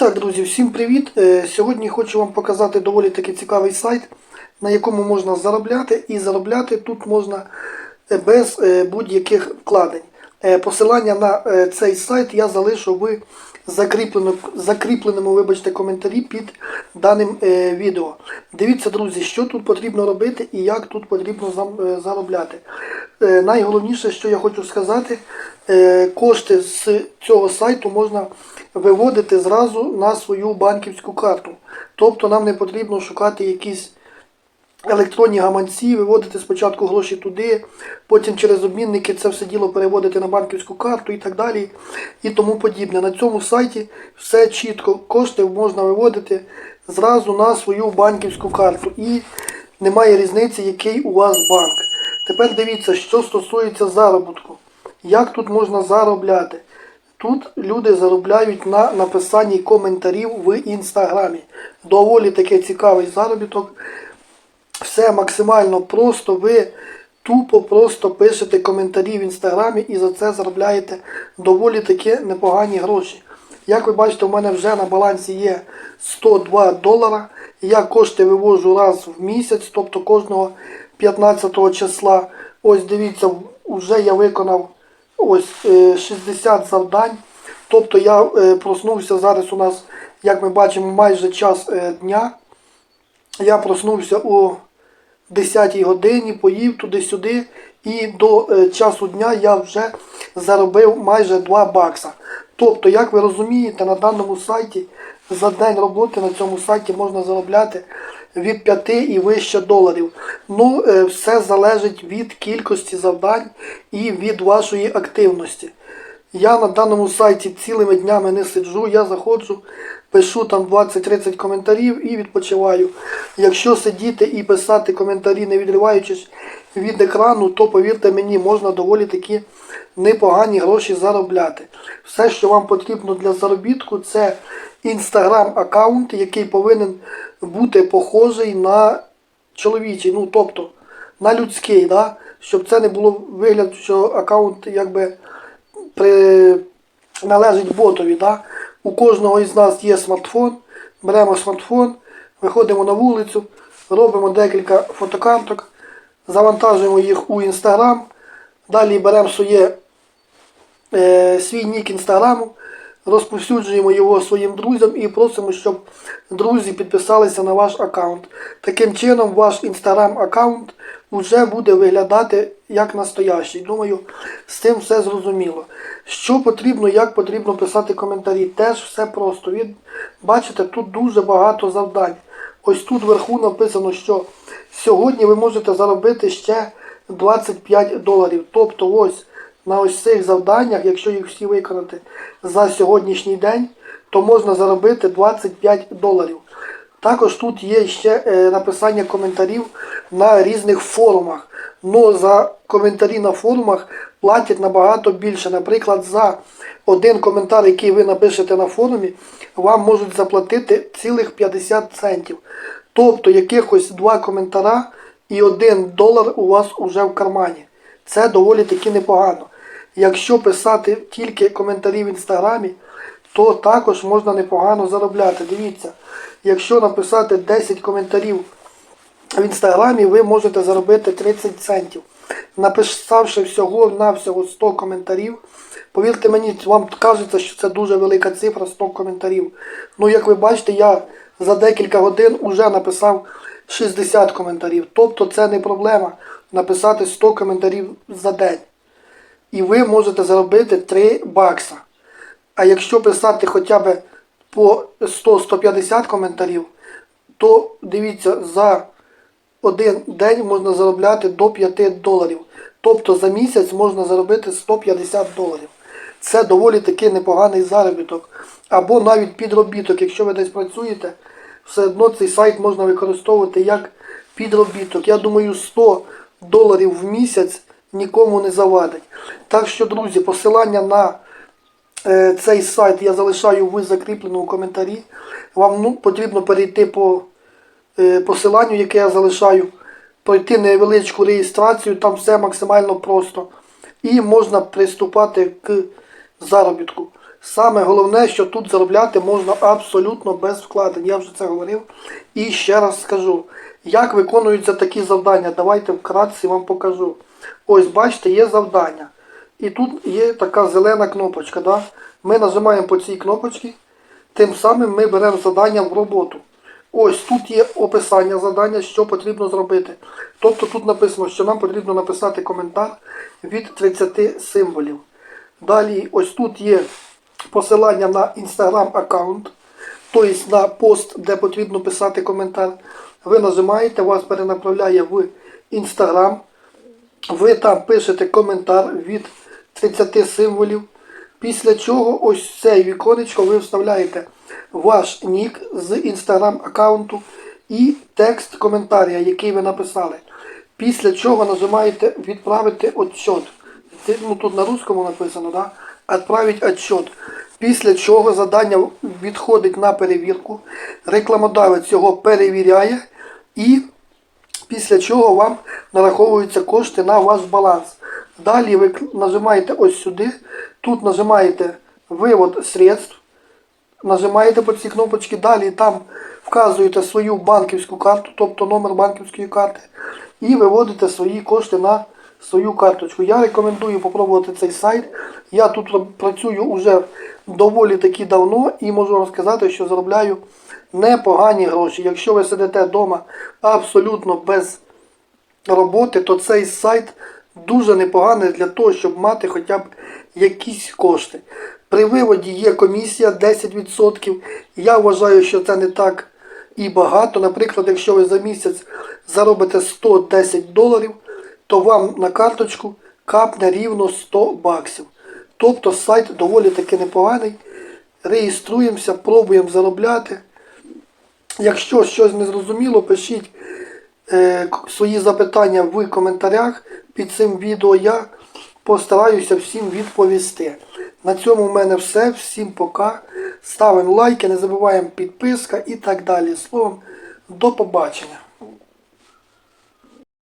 так, друзі, всім привіт! Е, Сьогодні хочу вам показати доволі таки цікавий сайт, на якому можна заробляти. І заробляти тут можна е, без е, будь-яких вкладень. Посилання на цей сайт я залишу в закріпленому, закріпленому вибачте, коментарі під даним е, відео. Дивіться, друзі, що тут потрібно робити і як тут потрібно зам- е, заробляти. Е, Найголовніше, що я хочу сказати, е, кошти з цього сайту можна виводити зразу на свою банківську карту. Тобто нам не потрібно шукати якісь електронні гаманці, виводити спочатку гроші туди, потім через обмінники це все діло переводити на банківську карту і так далі. І тому подібне. На цьому сайті все чітко, кошти можна виводити зразу на свою банківську карту. І немає різниці, який у вас банк. Тепер дивіться, що стосується заробітку. Як тут можна заробляти? Тут люди заробляють на написанні коментарів в інстаграмі. Доволі таки цікавий заробіток. Все максимально просто. Ви тупо просто пишете коментарі в інстаграмі і за це заробляєте доволі таки непогані гроші. Як ви бачите, у мене вже на балансі є 102 долара. Я кошти вивожу раз в місяць, тобто кожного 15 числа. Ось дивіться, вже я виконав ось е, 60 завдань. Тобто я е, проснувся зараз у нас, як ми бачимо, майже час е, дня. Я проснувся о 10 годині, поїв туди-сюди, і до е, часу дня я вже заробив майже 2 бакса. Тобто, як ви розумієте, на даному сайті за день роботи на цьому сайті можна заробляти від 5 і вище доларів. Ну, е, все залежить від кількості завдань і від вашої активності. Я на даному сайті цілими днями не сиджу, я заходжу, пишу там 20-30 коментарів і відпочиваю. Якщо сидіти і писати коментарі, не відриваючись від екрану, то повірте мені, можна доволі такі непогані гроші заробляти. Все, що вам потрібно для заробітку, це інстаграм аккаунт, який повинен бути похожий на чоловічий, ну тобто на людський, да? щоб це не було вигляд, що аккаунт якби при... належить ботові. Да? У кожного із нас є смартфон, беремо смартфон, виходимо на вулицю, робимо декілька фотокарток, завантажуємо їх у інстаграм, далі беремо своє, е, свій нік інстаграму, розповсюджуємо його своїм друзям і просимо, щоб друзі підписалися на ваш аккаунт. Таким чином, ваш інстаграм аккаунт вже буде виглядати як настоящий. Думаю, з цим все зрозуміло. Що потрібно, як потрібно писати коментарі, теж все просто. Від... Бачите, тут дуже багато завдань. Ось тут вверху написано, що сьогодні ви можете заробити ще 25 доларів. Тобто ось на ось цих завданнях, якщо їх всі виконати за сьогоднішній день, то можна заробити 25 доларів. Також тут є ще е, написання коментарів на різних форумах. Ну за коментарі на форумах платять набагато більше. Наприклад, за один коментар, який ви напишете на форумі, вам можуть заплатити цілих 50 центів. Тобто якихось два коментара і один долар у вас уже в кармані. Це доволі таки непогано. Якщо писати тільки коментарі в інстаграмі, то також можна непогано заробляти. Дивіться, якщо написати 10 коментарів в інстаграмі, ви можете заробити 30 центів. Написавши всього на всього 100 коментарів, повірте мені, вам кажеться, що це дуже велика цифра 100 коментарів. Ну, як ви бачите, я за декілька годин вже написав 60 коментарів. Тобто це не проблема написати 100 коментарів за день. І ви можете заробити 3 бакса. А якщо писати хоча б по 100-150 коментарів, то дивіться, за один день можна заробляти до 5 доларів. Тобто за місяць можна заробити 150 доларів. Це доволі таки непоганий заробіток. Або навіть підробіток. Якщо ви десь працюєте, все одно цей сайт можна використовувати як підробіток. Я думаю, 100 доларів в місяць нікому не завадить. Так що, друзі, посилання на е, цей сайт я залишаю в закріпленому коментарі. Вам ну, потрібно перейти по е, посиланню, яке я залишаю, пройти невеличку реєстрацію, там все максимально просто. І можна приступати к заробітку. Саме головне, що тут заробляти можна абсолютно без вкладень. Я вже це говорив. І ще раз скажу, як виконуються такі завдання. Давайте вкратце вам покажу. Ось, бачите, є завдання. І тут є така зелена кнопочка. Да? Ми нажимаємо по цій кнопочці, тим самим ми беремо завдання в роботу. Ось тут є описання завдання, що потрібно зробити. Тобто тут написано, що нам потрібно написати коментар від 30 символів. Далі ось тут є посилання на інстаграм аккаунт, тобто на пост, де потрібно писати коментар. Ви нажимаєте, вас перенаправляє в інстаграм. Ви там пишете коментар від 30 символів. Після чого ось це віконечко ви вставляєте ваш нік з інстаграм аккаунту і текст коментаря, який ви написали. Після чого нажимаєте відправити отчет. Ну, тут на русскому написано, да? Отправить отчет. Після чого завдання відходить на перевірку. Рекламодавець його перевіряє і після чого вам нараховуються кошти на ваш баланс. Далі ви нажимаєте ось сюди, тут нажимаєте вивод средств, нажимаєте по цій кнопочці, далі там вказуєте свою банківську карту, тобто номер банківської карти, і виводите свої кошти на свою карточку. Я рекомендую попробувати цей сайт. Я тут працюю вже доволі таки давно і можу розказати, що заробляю непогані гроші. Якщо ви сидите вдома абсолютно без роботи, то цей сайт дуже непоганий для того, щоб мати хоча б якісь кошти. При виводі є комісія 10%. Я вважаю, що це не так і багато. Наприклад, якщо ви за місяць заробите 110 доларів, то вам на карточку капне рівно 100 баксів. Тобто сайт доволі таки непоганий. Реєструємося, пробуємо заробляти. Якщо щось не зрозуміло, пишіть е, свої запитання в коментарях під цим відео. Я постараюся всім відповісти. На цьому в мене все. Всім пока. Ставимо лайки, не забуваємо підписка і так далі. Словом, до побачення.